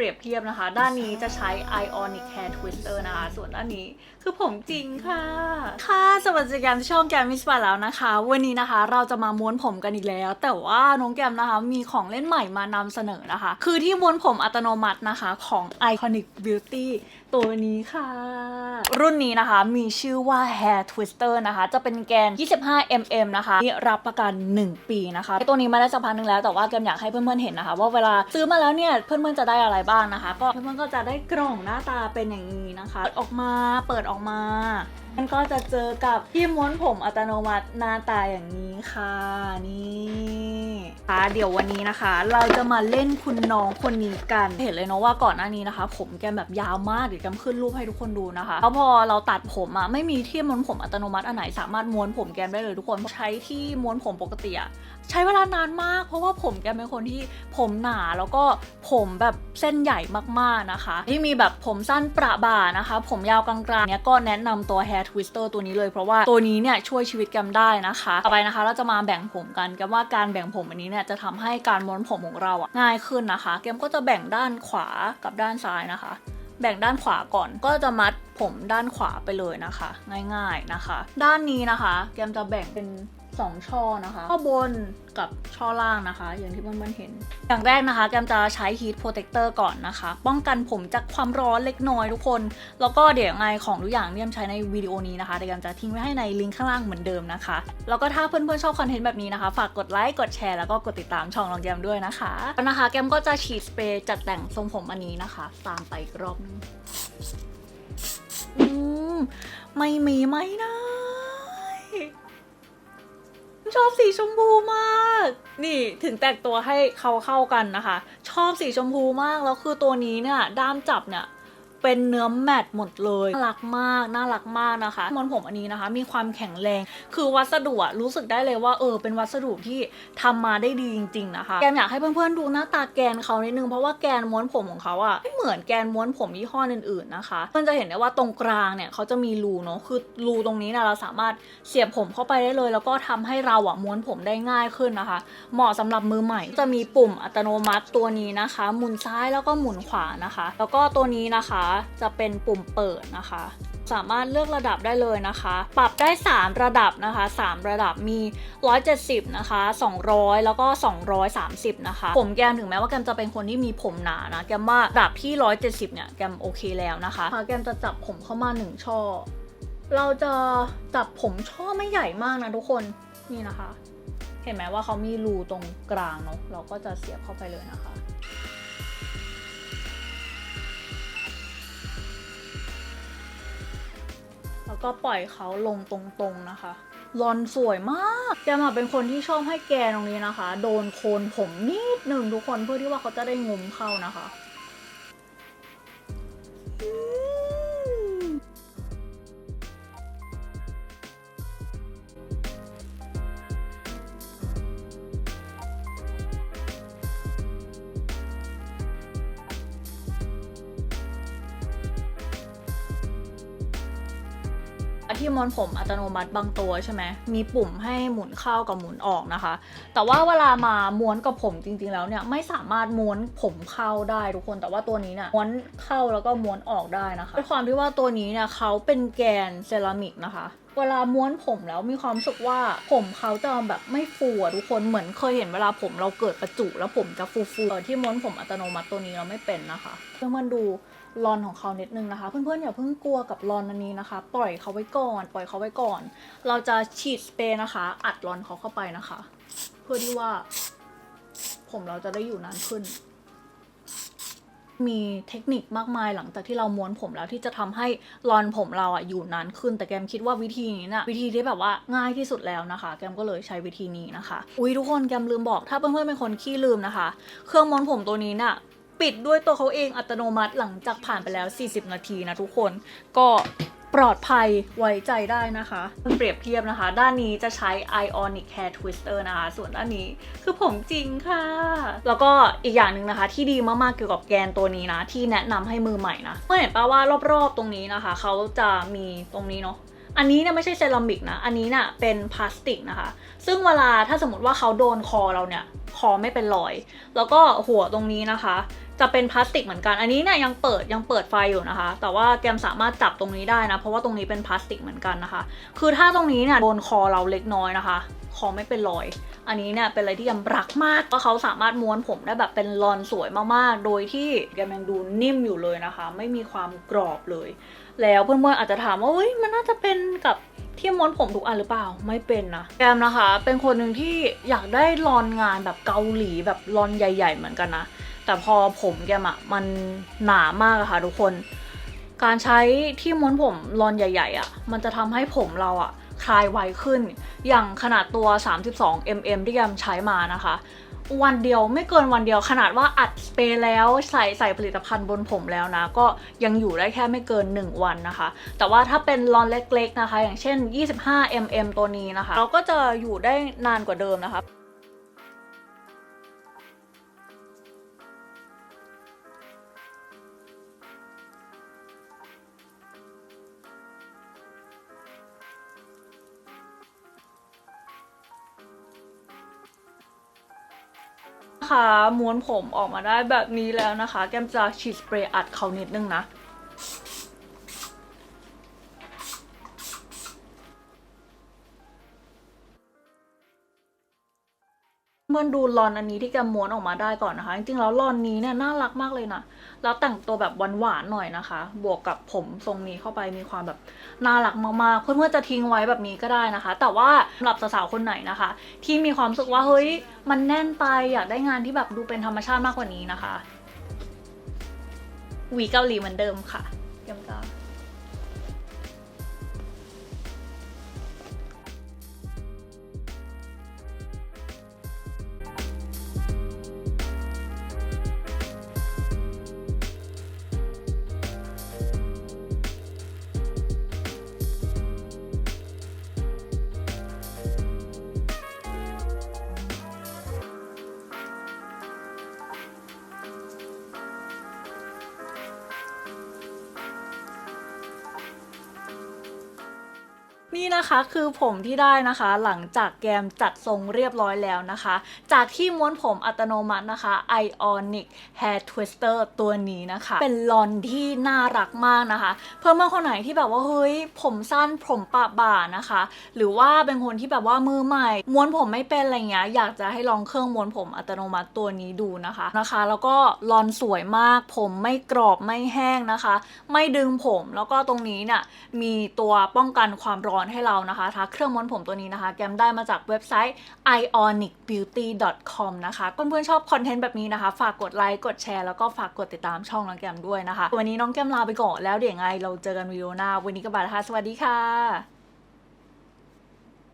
ปรียบเทียบนะคะ ด้านนี้จะใช้ Ionic Hair Twister นะคะ ส่วนด้านนี้คือผมจริงค่ะ ค่ะ สวัสดีกันช่องแกมมิสปาแล้วนะคะ วันนี้นะคะเราจะมาม้วนผมกันอีกแล้ว แต่ว่าน้องแกมนะคะมีของเล่นใหม่มานำเสนอนะคะ คือที่ม้วนผมอัตโนมัตินะคะของ Iconic Beauty ตัวนี้ค่ะ รุ่นนี้นะคะมีชื่อว่า Hair Twister นะคะ จะเป็นแกน 25 mm นะคะที่รับประกัน 1 ปีนะคะตัวนี้มาได้สักพักนึงแล้วแต่ว่าแกมอยากให้เพื่อนๆเห็นนะคะ ว่าเวลาซื้อมาแล้วเนี่ยเพื่อนๆจะได้อะไรบ้างนะคะ ก็เพื่อนๆก็จะได้กล่องหน้าตาเป็นอย่างนี้นะคะเปิดออกมาเปิดออกมา มันก็จะเจอกับที่ม้วนผมอัตโนมัติหน้าตาอย่างนี้ค่ะนี่ค่ะเดี๋ยววันนี้นะคะ เราจะมาเล่นคุณน้องคนนี้กันเห็นเลยเนาะว่าก่อนหน้านี้นะคะ ผมแกมแบบยาวมากเดี๋ยวแกมขึ้นรูปให้ทุกคนดูนะคะแล้วพอเราตัดผมอะไม่มีที่ม้วนผมอัตโนมัติอันไหนสามารถม้วนผมแกมได้เลยทุกคนใช้ที่ม้วนผมปกติอะใช้เวลานานมาก เพราะว่าผมแกมเป็นคนที่ผมหนาแล้วก็ผมแบบเส้นใหญ่มากๆนะคะ ที่มีแบบผมสั้นประบ่านะคะ ผมยาวกลางๆเนี้ยก็แนะนำตัวแร์ทวิสเตอร์ตัวนี้เลยเพราะว่าตัวนี้เนี่ยช่วยชีวิตแกมได้นะคะ ต่อไปนะคะเราจะมาแบ่งผมกันแกมว่าการแบ่งผมอันนี้เนี่ยจะทำให้การม้วนผมของเราอะง่ายขึ้นนะคะ แกมก็จะแบ่งด้านขวากับด้านซ้ายนะคะ แบ่งด้านขวาก่อนก็จะมัดผมด้านขวาไปเลยนะคะ ง่าย ๆนะคะ ด้านนี้นะคะ แกมจะแบ่งเป็น 2 ช่อนะคะช่อบนกับช่อล่างนะคะ อย่างที่เพื่อนๆเห็น อย่างแรกนะคะแกมจะใช้ heat protector ก่อนนะคะ ป้องกันผมจากความร้อนเล็กน้อยทุกคน แล้วก็เดี๋ยวยังไงของทุกอย่างที่แกมใช้ในวิดีโอนี้นะคะแกมจะทิ้งไว้ให้ในลิงก์ข้างล่างเหมือนเดิมนะคะ แล้วก็ถ้าเพื่อนๆชอบคอนเทนต์แบบนี้นะคะ ฝากกดไลค์กดแชร์แล้วก็กดติดตามช่องของแกมด้วยนะคะแล้วนะคะแกมก็จะฉีดสเปรย์จัดแต่งทรงผมอันนี้นะคะ ตามไปอีกรอบนึงอืมไม่มีไม่ได้ ชอบสีชมพูมาก นี่ถึงแตกตัวให้เขาเข้ากันนะคะ ชอบสีชมพูมาก แล้วคือตัวนี้เนี่ยด้ามจับเนี่ย เป็นเนื้อแมตต์หมดเลย น่ารักมาก น่ารักมากนะคะ มอนผมอันนี้นะคะ มีความแข็งแรง คือวัสดุอะรู้สึกได้เลยว่าเออ เป็นวัสดุที่ทำมาได้ดีจริง ๆ นะคะ แกมอยากให้เพื่อนๆดูหน้าตาแกนเขานิดนึง เพราะว่าแกนม้วนผมของเขาอะไม่เหมือนแกนม้วนผมยี่ห้ออื่นๆนะคะเพื่อนจะเห็นได้ว่าตรงกลางเนี่ยเขาจะมีรูเนาะ คือรูตรงนี้นะเราสามารถเสียบผมเข้าไปได้เลย แล้วก็ทำให้เราอะม้วนผมได้ง่ายขึ้นนะคะ เหมาะสำหรับมือใหม่ จะมีปุ่มอัตโนมัติตัวนี้นะคะ หมุนซ้ายแล้วก็หมุนขวานะคะ แล้วก็ตัวนี้นะคะจะเป็นปุ่มเปิดนะคะ สามารถเลือกระดับได้เลยนะคะ ปรับได้ 3 ระดับนะคะ 3 ระดับมี 170 นะคะ 200 แล้วก็ 230 นะคะ ผมแกมถึงแม้ว่าแกมจะเป็นคนที่มีผมหนานะ แกมว่าระดับที่ 170 เนี่ย แกมโอเคแล้วนะคะแกมจะจับผมเข้ามา 1 ช่อ เราจะจับผมช่อไม่ใหญ่มากนะทุกคน นี่นะคะ เห็นไหมว่าเขามีรูตรงกลางเนาะ เราก็จะเสียบเข้าไปเลยนะคะ แล้วก็ปล่อยเขาลงตรงๆนะคะรอนสวยมากแกมาเป็นคนที่ชอบให้แกนตรงนี้นะคะ โดนโคนผมนิดหนึ่งทุกคนเพื่อที่ว่าเขาจะได้งุมเข้านะคะ ที่ม้วนผมอัตโนมัติบางตัวใช่ไหมมีปุ่มให้หมุนเข้ากับหมุนออกนะคะ แต่ว่าเวลามาม้วนกับผมจริงๆแล้วเนี่ยไม่สามารถม้วนผมเข้าได้ทุกคนแต่ว่าตัวนี้เนี่ยม้วนเข้าแล้วก็ม้วนออกได้นะคะด้วยความที่ว่าตัวนี้เนี่ยเขาเป็นแกนเซรามิกนะคะเวลาม้วนผมแล้วมีความรู้สึกว่าผมเขาจะแบบไม่ฟูอะทุกคนเหมือนเคยเห็นเวลาผมเราเกิดประจุแล้วผมจะฟูๆเออที่ม้วนผมอัตโนมัติตัวนี้เราไม่เป็นนะคะเพื่อนดูรอนของเขานิดนึงนะคะ เพื่อนๆอย่าเพิ่งกลัวกับรอนอันนี้นะคะ ปล่อยเขาไว้ก่อน ปล่อยเขาไว้ก่อน เราจะฉีดสเปรย์นะคะ อัดรอนเขาเข้าไปนะคะ เพื่อที่ว่า ผมเราจะได้อยู่นานขึ้น มีเทคนิคมากมายหลังจากที่เราม้วนผมแล้วที่จะทำให้รอนผมเราอะอยู่นานขึ้น แต่แกมคิดว่าวิธีนี้น่ะวิธีที่แบบว่าง่ายที่สุดแล้วนะคะ แกมก็เลยใช้วิธีนี้นะคะ อุ้ยทุกคนแกมลืมบอกถ้าเพื่อนๆเป็นคนขี้ลืมนะคะ เครื่องม้วนผมตัวนี้น่ะ ปิดด้วยตัวเขาเองอัตโนมัติหลังจากผ่านไปแล้ว 40 นาทีนะทุกคนก็ปลอดภัยไว้ใจได้นะคะ เปรียบเทียบนะคะ ด้านนี้จะใช้ Ionic Hair Twister นะคะ ส่วนด้านนี้คือผมจริงค่ะ แล้วก็อีกอย่างหนึ่งนะคะ ที่ดีมากๆเกี่ยวกับแกนตัวนี้นะ ที่แนะนำให้มือใหม่นะเมื่อเห็นป่าว่ารอบๆตรงนี้นะคะ เขาจะมีตรงนี้เนาะอันนี้เนี่ยไม่ใช่เซรามิกนะ อันนี้เนี่ยเป็นพลาสติกนะคะ ซึ่งเวลาถ้าสมมติว่าเขาโดนคอเราเนี่ย คอไม่เป็นรอย แล้วก็หัวตรงนี้นะคะ จะเป็นพลาสติกเหมือนกัน อันนี้เนี่ยยังเปิดยังเปิดไฟอยู่นะคะ แต่ว่าแกมสามารถจับตรงนี้ได้นะ เพราะว่าตรงนี้เป็นพลาสติกเหมือนกันนะคะ คือถ้าตรงนี้เนี่ยโดนคอเราเล็กน้อยนะคะ คอไม่เป็นรอย อันนี้เนี่ยเป็นอะไรที่แกมรักมากว่าเขาสามารถม้วนผมได้แบบเป็นลอนสวยมากๆ โดยที่แกมยังดูนิ่มอยู่เลยนะคะ ไม่มีความกรอบเลย แล้วเพื่อนๆอาจจะถามว่าเฮ้ยมันน่าจะเป็นกับที่ม้วนผมทุกอันหรือเปล่าไม่เป็นนะแกมนะคะ เป็นคนหนึ่งที่อยากได้ลอนงานแบบเกาหลีแบบลอนใหญ่ ๆ เหมือนกันนะ แต่พอผมแกมอะมันหนามากอะค่ะทุกคน การใช้ที่ม้วนผมลอนใหญ่ ๆอะมันจะทำให้ผมเราอะคลายไวขึ้น อย่างขนาดตัว 32 mm ที่แกมใช้มานะคะ วันเดียวไม่เกินวันเดียวขนาดว่าอัดสเปรย์แล้วใส่ใส่ผลิตภัณฑ์บนผมแล้วนะ ก็ยังอยู่ได้แค่ไม่เกิน 1 วันนะคะ แต่ว่าถ้าเป็นลอนเล็กๆนะคะ อย่างเช่น 25 mm ตัวนี้นะคะ เราก็จะอยู่ได้นานกว่าเดิมนะคะ นะคะ ม้วนผมออกมาได้แบบนี้แล้วนะคะ แก้มจะฉีดสเปรย์อัดเขานิดนึงนะ เมื่อดูลอนอันนี้ที่แกม้วนออกมาได้ก่อนนะคะ จริงๆแล้วลอนนี้เนี่ยน่ารักมากเลยนะ แล้วแต่งตัวแบบหวานๆหน่อยนะคะ บวกกับผมทรงนี้เข้าไปมีความแบบน่ารักมากๆ เพื่อนๆจะทิ้งไว้แบบนี้ก็ได้นะคะ แต่ว่าสำหรับสาวๆคนไหนนะคะ ที่มีความรู้สึกว่าเฮ้ยมันแน่นไปอยากได้งานที่แบบดูเป็นธรรมชาติมากกว่านี้นะคะวีเกาหลีเหมือนเดิมค่ะเกมจ้า นี่นะคะคือผมที่ได้นะคะ หลังจากแกมจัดทรงเรียบร้อยแล้วนะคะ จากที่ม้วนผมอัตโนมัตินะคะ Ionic Hair Twister ตัวนี้นะคะ เป็นลอนที่น่ารักมากนะคะ เพื่อนเมื่อนคนไหนที่แบบว่าเฮ้ยผมสั้นผมปะบ่านะคะ หรือว่าเป็นคนที่แบบว่ามือใหม่ ม้วนผมไม่เป็นอะไรเงี้ยอยากจะให้ลองเครื่องม้วนผมอัตโนมัติตัวนี้ดูนะคะนะคะ แล้วก็ลอนสวยมาก ผมไม่กรอบไม่แห้งนะคะ ไม่ดึงผมแล้วก็ตรงนี้เนี่ยมีตัวป้องกันความร้อนให้เรานะคะทาเครื่องม้วนผมตัวนี้นะคะ แกมได้มาจากเว็บไซต์ ionicbeauty.com นะคะเพื่อนๆชอบคอนเทนต์แบบนี้นะคะ ฝากกดไลค์กดแชร์แล้วก็ฝากกดติดตามช่องน้องแกมด้วยนะคะ วันนี้น้องแกมลาไปก่อนแล้วเดี๋ยวไง เราเจอกันวิดีโอหน้าวันนี้ก็บายค่ะสวัสดีค่ะ